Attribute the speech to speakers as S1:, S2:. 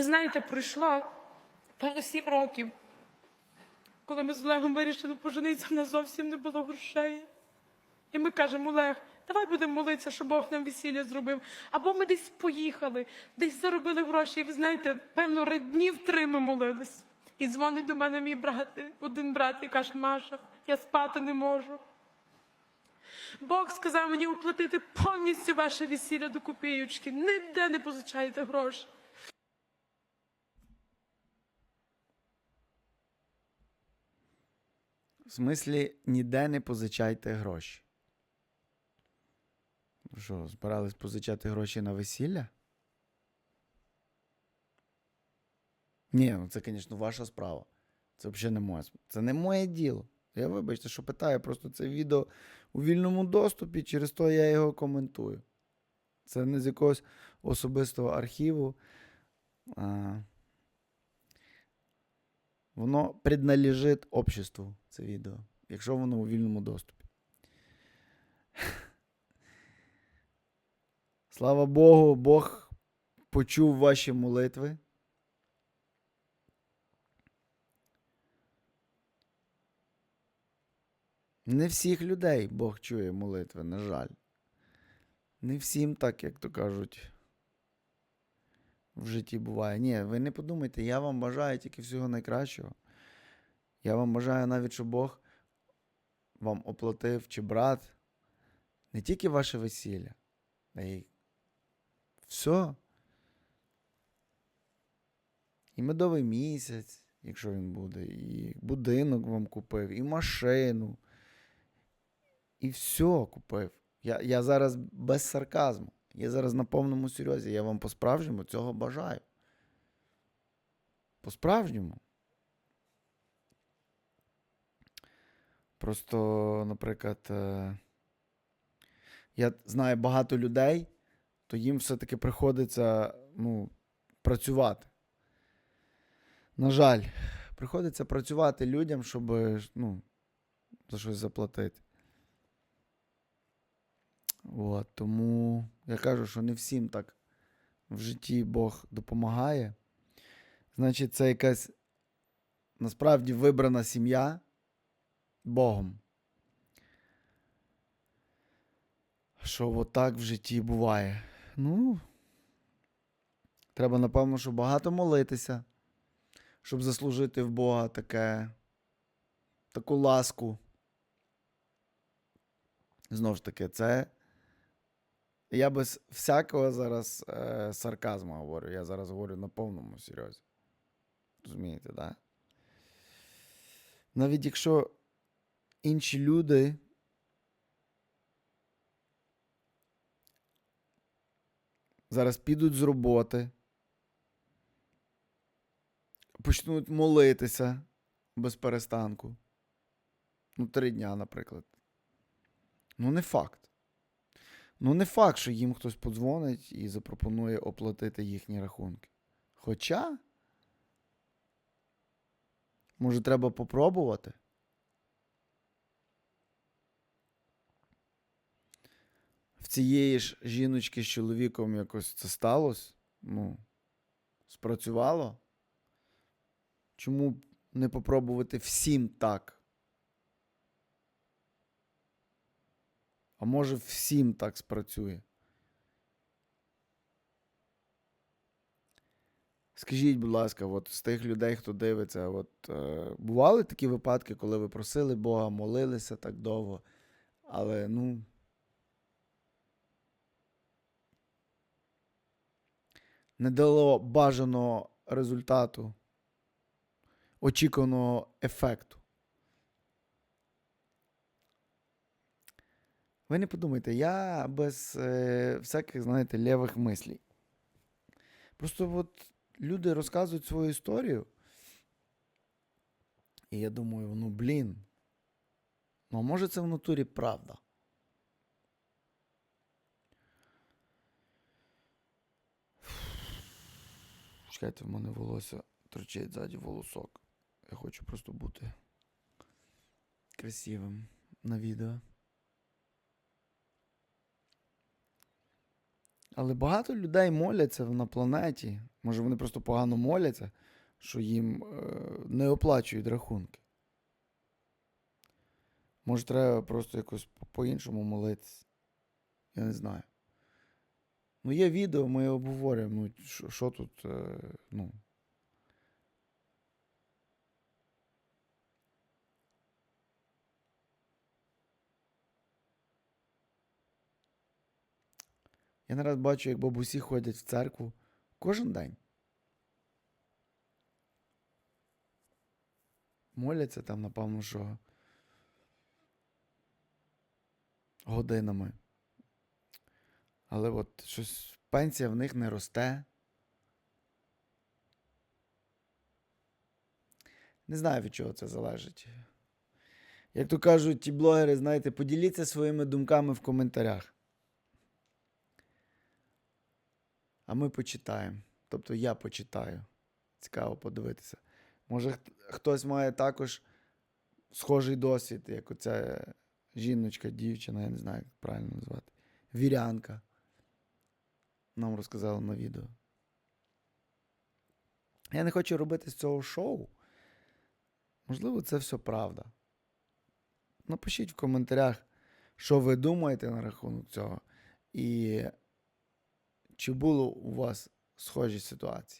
S1: Ви знаєте, пройшло певно сім років. Коли ми з Олегом вирішили поженитися, в нас зовсім не було грошей. І ми кажемо, Олег, давай будемо молитися, щоб Бог нам весілля зробив. Або ми десь поїхали, десь заробили гроші. І ви знаєте, певно, днів три ми молились. І дзвонить до мене мій брат, один брат, і каже, Маша, я спати не можу. Бог сказав мені оплатити повністю ваше весілля до копійочки. Ніде не позичайте гроші.
S2: В смислі, ніде не позичайте гроші. Що, збирались позичати гроші на весілля? Ні, ну це, звісно, ваша справа. Це взагалі не моє. сп- Це не моє діло. Я вибачте, що питаю, просто це відео у вільному доступі, через то я його коментую. Це не з якогось особистого архіву. А... Воно предналежить обществу, це відео, якщо воно у вільному доступі. Слава Богу, Бог почув ваші молитви. Не всіх людей Бог чує молитви, на жаль. Не всім так, як то кажуть, в житті буває. Ні, ви не подумайте, я вам бажаю тільки всього найкращого. Я вам бажаю навіть, щоб Бог вам оплатив чи брат не тільки ваше весілля, а й все. І медовий місяць, якщо він буде, і будинок вам купив, і машину. І все купив. Я, я зараз без сарказму. Я зараз на повному серйозі. Я вам по-справжньому цього бажаю. По-справжньому. Просто, наприклад, е, я знаю багато людей, то їм все-таки приходиться ну, працювати. На жаль, приходиться працювати людям, щоб ну, за щось заплатити. От, тому я кажу, що не всім так в житті Бог допомагає. Значить, це якась насправді вибрана сім'я Богом. Що отак в житті буває. Ну, треба, напевно, що багато молитися, щоб заслужити в Бога таке, таку ласку. Знову ж таки, це. Я без всякого зараз е, сарказму говорю. Я зараз говорю на повному серйозі. Розумієте, так? Да? Навіть якщо інші люди зараз підуть з роботи, почнуть молитися без перестанку. Ну, три дня, наприклад. Ну, не факт. Ну, не факт, що їм хтось подзвонить і запропонує оплатити їхні рахунки. Хоча, може, треба попробувати. В цієї ж жіночки з чоловіком якось це сталося. Ну, спрацювало. Чому не попробувати всім так? А може, всім так спрацює. Скажіть, будь ласка, от з тих людей, хто дивиться, от е, бували такі випадки, коли ви просили Бога, молилися так довго, але ну. Не дало бажаного результату, очікуваного ефекту. Ви не подумайте, я без е, всяких, знаєте, лівих мислей. Просто от люди розказують свою історію. І я думаю, ну блін. Ну, а може це в натурі правда? Чекайте, в мене волосся торчить ззаді волосок. Я хочу просто бути красивим на відео. Але багато людей моляться на планеті. Може, вони просто погано моляться, що їм е, не оплачують рахунки. Може, треба просто якось по- по-іншому молитися. Я не знаю. Ну, є відео, ми обговорюємо. Ну, що, що тут, е, ну. Я нараз бачу, як бабусі ходять в церкву кожен день. Моляться там, напевно, що годинами. Але от щось пенсія в них не росте. Не знаю, від чого це залежить. Як то кажуть ті блогери, знаєте, поділіться своїми думками в коментарях. А ми почитаємо. Тобто я почитаю. Цікаво подивитися. Може, хтось має також схожий досвід, як оця жіночка, дівчина, я не знаю, як правильно назвати. Вірянка. Нам розказала на відео. Я не хочу робити з цього шоу. Можливо, це все правда. Напишіть в коментарях, що ви думаєте на рахунок цього. І чи було у вас схожі ситуації?